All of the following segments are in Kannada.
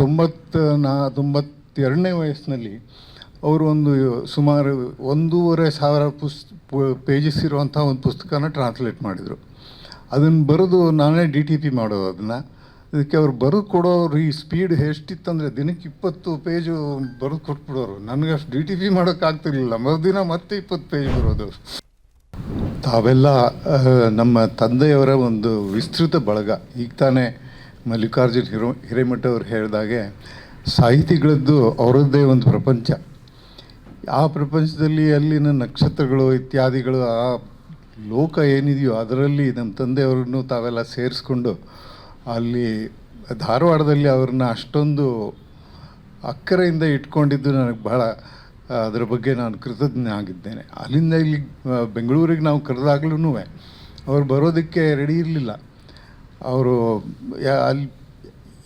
ತೊಂಬತ್ತು ನಾ, ತೊಂಬತ್ತೆರಡನೇ ವಯಸ್ಸಿನಲ್ಲಿ ಅವರು ಒಂದು ಸುಮಾರು ಒಂದೂವರೆ ಸಾವಿರ ಪುಸ್ ಪೇಜಸ್ ಇರುವಂಥ ಒಂದು ಪುಸ್ತಕನ ಟ್ರಾನ್ಸ್ಲೇಟ್ ಮಾಡಿದರು. ಅದನ್ನು ಬರೆದು ನಾನೇ ಡಿ ಟಿ ಪಿ ಮಾಡೋದು ಅದನ್ನು. ಅದಕ್ಕೆ ಅವ್ರು ಬರೆದು ಕೊಡೋರು ಈ ಸ್ಪೀಡ್ ಎಷ್ಟಿತ್ತಂದರೆ ದಿನಕ್ಕೆ ಇಪ್ಪತ್ತು ಪೇಜು ಬರೆದು ಕೊಟ್ಬಿಡೋರು. ನನಗೆ ಅಷ್ಟು ಡಿ ಟಿ ಪಿ ಮಾಡೋಕ್ಕಾಗ್ತಿರ್ಲಿಲ್ಲ ಮರುದಿನ ಮತ್ತೆ ಇಪ್ಪತ್ತು ಪೇಜ್ ಬರೋದು. ತಾವೆಲ್ಲ ನಮ್ಮ ತಂದೆಯವರ ಒಂದು ವಿಸ್ತೃತ ಬಳಗ. ಈಗ ತಾನೇ ಮಲ್ಲಿಕಾರ್ಜುನ್ ಹಿರೋ ಹಿರೇಮಠ ಅವರು ಹೇಳಿದಾಗೆ, ಸಾಹಿತಿಗಳದ್ದು ಅವರದ್ದೇ ಒಂದು ಪ್ರಪಂಚ. ಆ ಪ್ರಪಂಚದಲ್ಲಿ ಅಲ್ಲಿನ ನಕ್ಷತ್ರಗಳು, ಇತ್ಯಾದಿಗಳು, ಆ ಲೋಕ ಏನಿದೆಯೋ ಅದರಲ್ಲಿ ನಮ್ಮ ತಂದೆಯವರನ್ನು ತಾವೆಲ್ಲ ಸೇರಿಸ್ಕೊಂಡು ಅಲ್ಲಿ ಧಾರವಾಡದಲ್ಲಿ ಅವ್ರನ್ನ ಅಷ್ಟೊಂದು ಅಕ್ಕರೆಯಿಂದ ಇಟ್ಕೊಂಡಿದ್ದು ನನಗೆ ಬಹಳ, ಅದರ ಬಗ್ಗೆ ನಾನು ಕೃತಜ್ಞ ಆಗಿದ್ದೇನೆ. ಅಲ್ಲಿಂದ ಇಲ್ಲಿ ಬೆಂಗಳೂರಿಗೆ ನಾವು ಕರೆದಾಗ್ಲೂ ಅವ್ರು ಬರೋದಕ್ಕೆ ರೆಡಿ ಇರಲಿಲ್ಲ. ಅವರು ಅಲ್ಲಿ,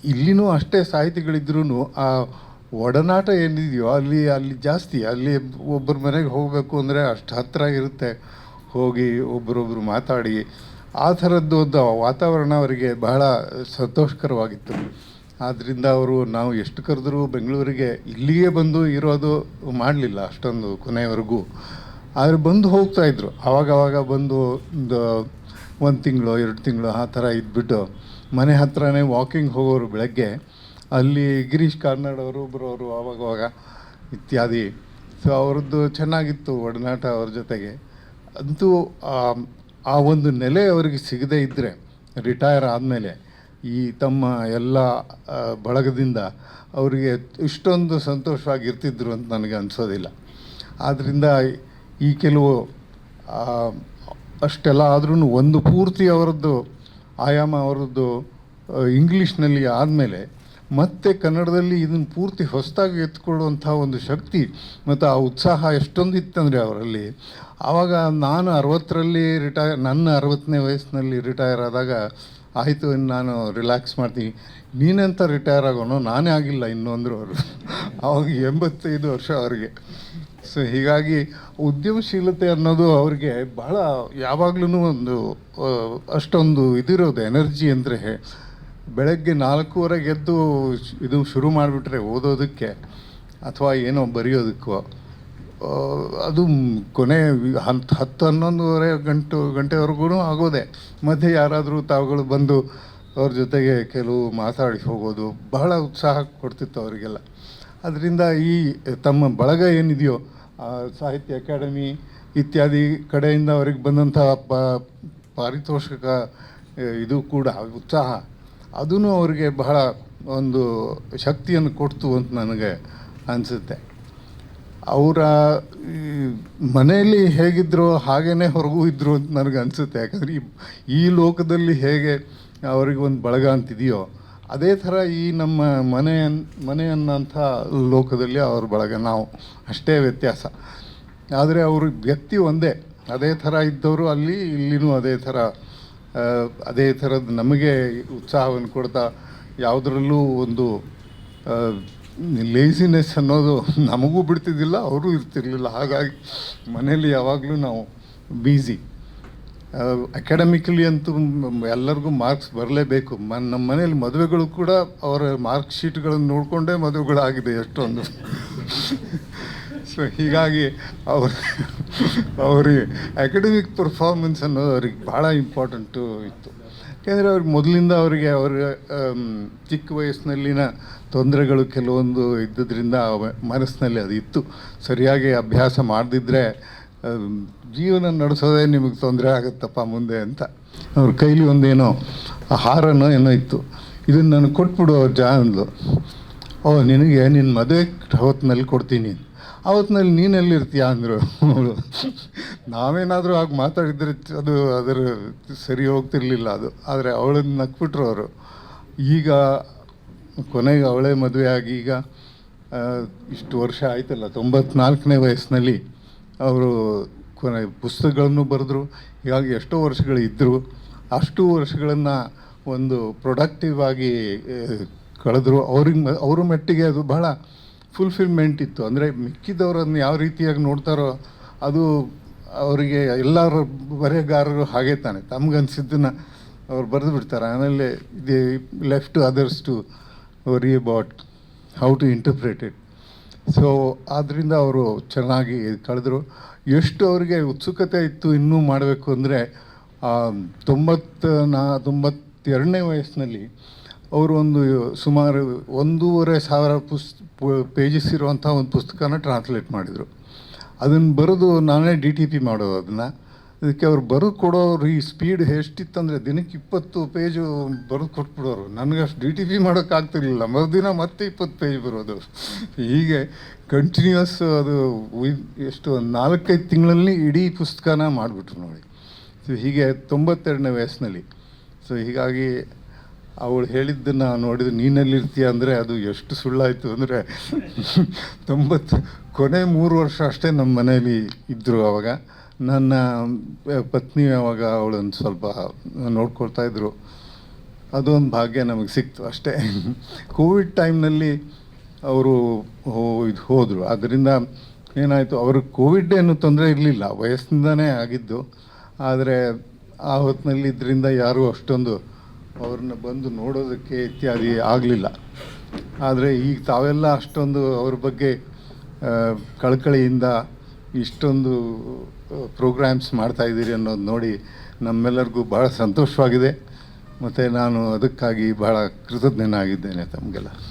ಇಲ್ಲಿನೂ ಅಷ್ಟೇ ಸಾಹಿತಿಗಳಿದ್ರೂ ಆ ಒಡನಾಟ ಏನಿದೆಯೋ ಅಲ್ಲಿ ಅಲ್ಲಿ ಜಾಸ್ತಿ, ಅಲ್ಲಿ ಒಬ್ಬರ ಮನೆಗೆ ಹೋಗಬೇಕು ಅಂದರೆ ಅಷ್ಟು ಹತ್ತಿರ ಇರುತ್ತೆ. ಹೋಗಿ ಒಬ್ಬರೊಬ್ಬರು ಮಾತಾಡಿ, ಆ ಥರದ್ದು ಒಂದು ವಾತಾವರಣ ಅವರಿಗೆ ಬಹಳ ಸಂತೋಷಕರವಾಗಿತ್ತು. ಆದ್ದರಿಂದ ಅವರು, ನಾವು ಎಷ್ಟು ಕರೆದರೂ ಬೆಂಗಳೂರಿಗೆ ಇಲ್ಲಿಗೆ ಬಂದು ಇರೋದು ಮಾಡಲಿಲ್ಲ ಅಷ್ಟೊಂದು ಕೊನೆಯವರೆಗೂ ಆದರೆ ಬಂದು ಹೋಗ್ತಾ ಇದ್ರು. ಆವಾಗ ಆವಾಗ ಬಂದು ಒಂದು ತಿಂಗಳು, ಎರಡು ತಿಂಗಳು ಆ ಥರ ಇದ್ಬಿಟ್ಟು ಮನೆ ಹತ್ರನೇ ವಾಕಿಂಗ್ ಹೋಗೋರು ಬೆಳಗ್ಗೆ, ಅಲ್ಲಿ ಗಿರೀಶ್ ಕಾರ್ನಾಡ್ ಅವರು ಬರೋರು ಆವಾಗವಾಗ ಇತ್ಯಾದಿ. ಸೊ ಅವ್ರದ್ದು ಚೆನ್ನಾಗಿತ್ತು ಒಡನಾಟ ಅವ್ರ ಜೊತೆಗೆ. ಅಂತೂ, ಆ- ಒಂದು ನೆಲೆ ಅವರಿಗೆ ಸಿಗದೇ ಇದ್ದರೆ ರಿಟೈರ್ ಆದಮೇಲೆ ಈ ತಮ್ಮ ಎಲ್ಲ ಬಳಗದಿಂದ ಅವರಿಗೆ ಇಷ್ಟೊಂದು ಸಂತೋಷವಾಗಿರ್ತಿದ್ರು ಅಂತ ನನಗೆ ಅನಿಸೋದಿಲ್ಲ. ಆದ್ದರಿಂದ ಈ ಕೆಲವು ಅಷ್ಟೆಲ್ಲ ಆದ್ರೂ ಒಂದು ಪೂರ್ತಿ ಅವರದ್ದು ಆಯಾಮ, ಅವರದ್ದು ಇಂಗ್ಲೀಷ್ನಲ್ಲಿ ಆದಮೇಲೆ ಮತ್ತೆ ಕನ್ನಡದಲ್ಲಿ ಇದನ್ನು ಪೂರ್ತಿ ಹೊಸದಾಗಿ ಎತ್ಕೊಳ್ಳುವಂಥ ಒಂದು ಶಕ್ತಿ ಮತ್ತು ಆ ಉತ್ಸಾಹ ಎಷ್ಟೊಂದು ಇತ್ತಂದರೆ ಅವರಲ್ಲಿ. ಆವಾಗ ನಾನು ಅರವತ್ತರಲ್ಲಿ ರಿಟೈರ್ ನನ್ನ ಅರವತ್ತನೇ ವಯಸ್ಸಿನಲ್ಲಿ ರಿಟೈರ್ ಆದಾಗ ಆಯಿತು ನಾನು ರಿಲ್ಯಾಕ್ಸ್ ಮಾಡ್ತೀನಿ. ನೀನೆಂತ ರಿಟೈರ್ ಆಗೋನು ನಾನೇ ಆಗಿಲ್ಲ ಇನ್ನೊಂದರು ಅವರು ಆವಾಗ ಎಂಬತ್ತೈದು ವರ್ಷ ಅವರಿಗೆ. ಸೊ ಹೀಗಾಗಿ ಉದ್ಯಮಶೀಲತೆ ಅನ್ನೋದು ಅವ್ರಿಗೆ ಬಹಳ ಯಾವಾಗ್ಲೂ ಒಂದು ಅಷ್ಟೊಂದು ಇದಿರೋದು ಎನರ್ಜಿ ಅಂದರೆ ಬೆಳಗ್ಗೆ ನಾಲ್ಕೂವರೆಗೆ ಎದ್ದು ಇದು ಶುರು ಮಾಡಿಬಿಟ್ರೆ ಓದೋದಕ್ಕೆ ಅಥವಾ ಏನೋ ಬರೆಯೋದಕ್ಕೋ ಅದು ಕೊನೆ ಹತ್ತು ಹತ್ತು ಹನ್ನೊಂದುವರೆ ಗಂಟು, ಗಂಟೆವರೆಗೂ ಆಗೋದೆ. ಮಧ್ಯೆ ಯಾರಾದರೂ ತಾವುಗಳು ಬಂದು ಅವ್ರ ಜೊತೆಗೆ ಕೆಲವು ಮಾತಾಡಿ ಹೋಗೋದು ಬಹಳ ಉತ್ಸಾಹ ಕೊಡ್ತಿತ್ತು ಅವರಿಗೆಲ್ಲ. ಅದರಿಂದ ಈ ತಮ್ಮ ಬಳಗ ಏನಿದೆಯೋ ಸಾಹಿತ್ಯ ಅಕಾಡೆಮಿ ಇತ್ಯಾದಿ ಕಡೆಯಿಂದ ಅವ್ರಿಗೆ ಬಂದಂಥ ಪ, ಪಾರಿತೋಷಕ ಇದು ಕೂಡ ಉತ್ಸಾಹ. ಅದೂ ಅವರಿಗೆ ಬಹಳ ಒಂದು ಶಕ್ತಿಯನ್ನು ಕೊಡ್ತು ಅಂತ ನನಗೆ ಅನಿಸುತ್ತೆ. ಅವರ ಮನೆಯಲ್ಲಿ ಹೇಗಿದ್ರು ಹಾಗೇ ಹೊರಗೂ ಇದ್ದರು ಅಂತ ನನಗೆ ಅನಿಸುತ್ತೆ. ಯಾಕಂದರೆ ಈ ಈ ಲೋಕದಲ್ಲಿ ಹೇಗೆ ಅವರಿಗೆ ಒಂದು ಬಳಗ ಅಂತಿದೆಯೋ ಅದೇ ಥರ ಈ ನಮ್ಮ ಮನೆಯ ಮನೆ ಅನ್ನೋಂಥ ಲೋಕದಲ್ಲಿ ಅವ್ರ ಬಳಗ ನಾವು. ಅಷ್ಟೇ ವ್ಯತ್ಯಾಸ. ಆದರೆ ಅವರು ವ್ಯಕ್ತಿ ಒಂದೇ. ಅದೇ ಥರ ಇದ್ದವರು ಅಲ್ಲಿ, ಇಲ್ಲಿನೂ ಅದೇ ಥರ. ಅದೇ ಥರದ್ದು ನಮಗೆ ಉತ್ಸಾಹವನ್ನು ಕೊಡ್ತಾ ಯಾವುದರಲ್ಲೂ ಒಂದು ಲೇಸಿನೆಸ್ ಅನ್ನೋದು ನಮಗೂ ಬಿಡ್ತಿದ್ದಿಲ್ಲ, ಅವರು ಇರ್ತಿರ್ಲಿಲ್ಲ. ಹಾಗಾಗಿ ಮನೆಯಲ್ಲಿ ಯಾವಾಗಲೂ ನಾವು ಬೀಸಿ ಅಕಾಡೆಮಿಕಲಿ ಅಂತೂ ಎಲ್ಲರಿಗೂ ಮಾರ್ಕ್ಸ್ ಬರಲೇಬೇಕು. ಮ ನಮ್ಮ ಮನೇಲಿ ಮದುವೆಗಳು ಕೂಡ ಅವರ ಮಾರ್ಕ್ ಶೀಟ್ಗಳನ್ನು ನೋಡಿಕೊಂಡೇ ಮದುವೆಗಳಾಗಿದೆ ಎಷ್ಟೊಂದು. ಸೊ ಹೀಗಾಗಿ ಅವ್ರ, ಅವ್ರಿಗೆ ಅಕಾಡೆಮಿಕ್ ಪರ್ಫಾರ್ಮೆನ್ಸ್ ಅನ್ನೋದು ಅವ್ರಿಗೆ ಭಾಳ ಇಂಪಾರ್ಟೆಂಟು ಇತ್ತು. ಯಾಕೆಂದರೆ ಅವ್ರಿಗೆ ಮೊದಲಿಂದ ಅವರಿಗೆ ಅವರ ಚಿಕ್ಕ ವಯಸ್ಸಿನಲ್ಲಿನ ತೊಂದರೆಗಳು ಕೆಲವೊಂದು ಇದ್ದುದರಿಂದ ಮನಸ್ಸಿನಲ್ಲಿ ಅದು ಇತ್ತು ಸರಿಯಾಗಿ ಅಭ್ಯಾಸ ಮಾಡದಿದ್ದರೆ ಜೀವನ ನಡೆಸೋದೇ ನಿಮಗೆ ತೊಂದರೆ ಆಗುತ್ತಪ್ಪ ಮುಂದೆ ಅಂತ. ಅವ್ರ ಕೈಲಿ ಒಂದೇನೋ ಹಾರನೋ ಏನೋ ಇತ್ತು. ಇದನ್ನು ನನಗೆ ಕೊಟ್ಬಿಡು ಅವ್ರ ಅಂದ್ಲು ಓ, ನಿನಗೆ ನಿನ್ನ ಮದುವೆ ಹೊತ್ತಿನಲ್ಲಿ ಕೊಡ್ತೀನಿ. ಅವತ್ತಿನಲ್ಲಿ ನೀನೆಲ್ಲಿರ್ತೀಯ ಅಂದರು ಅವಳು ನಾವೇನಾದರೂ ಹಾಗೆ ಮಾತಾಡಿದರೆ ಅದು ಅದರ ಸರಿ ಹೋಗ್ತಿರ್ಲಿಲ್ಲ ಅದು. ಆದರೆ ಅವಳನ್ನು ನಕ್ಬಿಟ್ರು ಅವರು. ಈಗ ಕೊನೆಗೆ ಅವಳೇ ಮದುವೆ ಆಗಿ ಈಗ ಇಷ್ಟು ವರ್ಷ ಆಯ್ತಲ್ಲ, ತೊಂಬತ್ನಾಲ್ಕನೇ ವಯಸ್ಸಿನಲ್ಲಿ ಅವರು ಕೊನೆ ಪುಸ್ತಕಗಳನ್ನು ಬರೆದ್ರು. ಹೀಗಾಗಿ ಎಷ್ಟೋ ವರ್ಷಗಳು ಇದ್ದರು ಅಷ್ಟು ವರ್ಷಗಳನ್ನು ಒಂದು ಪ್ರೊಡಕ್ಟಿವ್ ಆಗಿ ಕಳೆದ್ರು. ಅವ್ರಿಗೆ ಅವ್ರ ಮಟ್ಟಿಗೆ ಅದು ಬಹಳ ಫುಲ್ಫಿಲ್ಮೆಂಟ್ ಇತ್ತು. ಅಂದರೆ ಮಿಕ್ಕಿದವರನ್ನು ಯಾವ ರೀತಿಯಾಗಿ ನೋಡ್ತಾರೋ ಅದು ಅವರಿಗೆ ಎಲ್ಲರ ಬರೆಗಾರರು ಹಾಗೆ ತಾನೆ. ತಮಗನ್ಸಿದ್ದನ್ನು ಅವ್ರು ಬರೆದು ಬಿಡ್ತಾರೆ. ಆಮೇಲೆ ಇದೇ left others to worry about how to interpret it. So ಆದ್ದರಿಂದ ಅವರು ಚೆನ್ನಾಗಿ ಕಳೆದರು. ಎಷ್ಟು ಅವರಿಗೆ ಉತ್ಸುಕತೆ ಇತ್ತು ಇನ್ನೂ ಮಾಡಬೇಕು ಅಂದರೆ ತೊಂಬತ್ತ ನಾ ತೊಂಬತ್ತೆರಡನೇ ವಯಸ್ಸಿನಲ್ಲಿ ಅವರು ಒಂದು ಸುಮಾರು ಒಂದೂವರೆ ಸಾವಿರ ಪುಸ್ ಪೇಜಸ್ ಇರುವಂಥ ಒಂದು ಪುಸ್ತಕನ ಟ್ರಾನ್ಸ್ಲೇಟ್ ಮಾಡಿದರು. ಅದನ್ನು ಬರೆದು ನಾನೇ ಡಿ ಟಿ ಪಿ ಮಾಡೋದು ಅದನ್ನು ಇದಕ್ಕೆ ಅವ್ರು ಬರೆದು ಕೊಡೋರು ಈ ಸ್ಪೀಡ್ ಎಷ್ಟಿತ್ತಂದರೆ ದಿನಕ್ಕೆ ಇಪ್ಪತ್ತು ಪೇಜು ಬರೆದು ಕೊಟ್ಬಿಡೋರು. ನನಗೆ ಅಷ್ಟು ಡಿ ಟಿ ಪಿ ಮಾಡೋಕ್ಕಾಗ್ತಿರ್ಲಿಲ್ಲ ಮರುದಿನ ಮತ್ತೆ ಇಪ್ಪತ್ತು ಪೇಜ್ ಬರೋದು. ಹೀಗೆ ಕಂಟಿನ್ಯೂಸ್ ಅದು ಎಷ್ಟು ನಾಲ್ಕೈದು ತಿಂಗಳಲ್ಲಿ ಇಡೀ ಪುಸ್ತಕನ ಮಾಡಿಬಿಟ್ರು ನೋಡಿ. ಸೊ ಹೀಗೆ ತೊಂಬತ್ತೆರಡನೇ ವಯಸ್ಸಿನಲ್ಲಿ. ಸೊ ಹೀಗಾಗಿ ಅವಳು ಹೇಳಿದ್ದನ್ನು ನೋಡಿದ್ರೆ ನೀನಲ್ಲಿರ್ತೀಯ ಅಂದರೆ ಅದು ಎಷ್ಟು ಸುಳ್ಳಾಯಿತು ಅಂದರೆ ತೊಂಬತ್ತು, ಕೊನೆ ಮೂರು ವರ್ಷ ಅಷ್ಟೇ ನಮ್ಮ ಮನೇಲಿ ಇದ್ದರು ಅವಾಗ. ನನ್ನ ಪತ್ನಿ ಯಾವಾಗ ಅವಳನ್ನು ಸ್ವಲ್ಪ ನೋಡ್ಕೊಳ್ತಾ ಇದ್ದರು ಅದೊಂದು ಭಾಗ್ಯ ನಮಗೆ ಸಿಕ್ತು ಅಷ್ಟೇ. ಕೋವಿಡ್ ಟೈಮ್ನಲ್ಲಿ ಅವರು ಇದು ಹೋದರು. ಅದರಿಂದ ಏನಾಯಿತು ಅವ್ರಿಗೆ ಕೋವಿಡ್ ಏನು ತೊಂದರೆ ಇರಲಿಲ್ಲ. ವಯಸ್ಸಿಂದನೇ ಆಗಿದ್ದು. ಆದರೆ ಆ ಹೊತ್ತಿನಲ್ಲಿ ಇದರಿಂದ ಯಾರೂ ಅಷ್ಟೊಂದು ಅವ್ರನ್ನ ಬಂದು ನೋಡೋದಕ್ಕೆ ಇತ್ಯಾದಿ ಆಗಲಿಲ್ಲ. ಆದರೆ ಈಗ ತಾವೆಲ್ಲ ಅಷ್ಟೊಂದು ಅವ್ರ ಬಗ್ಗೆ ಕಳಕಳಿಯಿಂದ ಇಷ್ಟೊಂದು ಪ್ರೋಗ್ರಾಮ್ಸ್ ಮಾಡ್ತಾ ಇದ್ದೀರಿ ಅನ್ನೋದು ನೋಡಿ ನಮ್ಮೆಲ್ಲರಿಗೂ ಭಾಳ ಸಂತೋಷವಾಗಿದೆ. ಮತ್ತು ನಾನು ಅದಕ್ಕಾಗಿ ಭಾಳ ಕೃತಜ್ಞನಾಗಿದ್ದೇನೆ ತಮಗೆಲ್ಲ.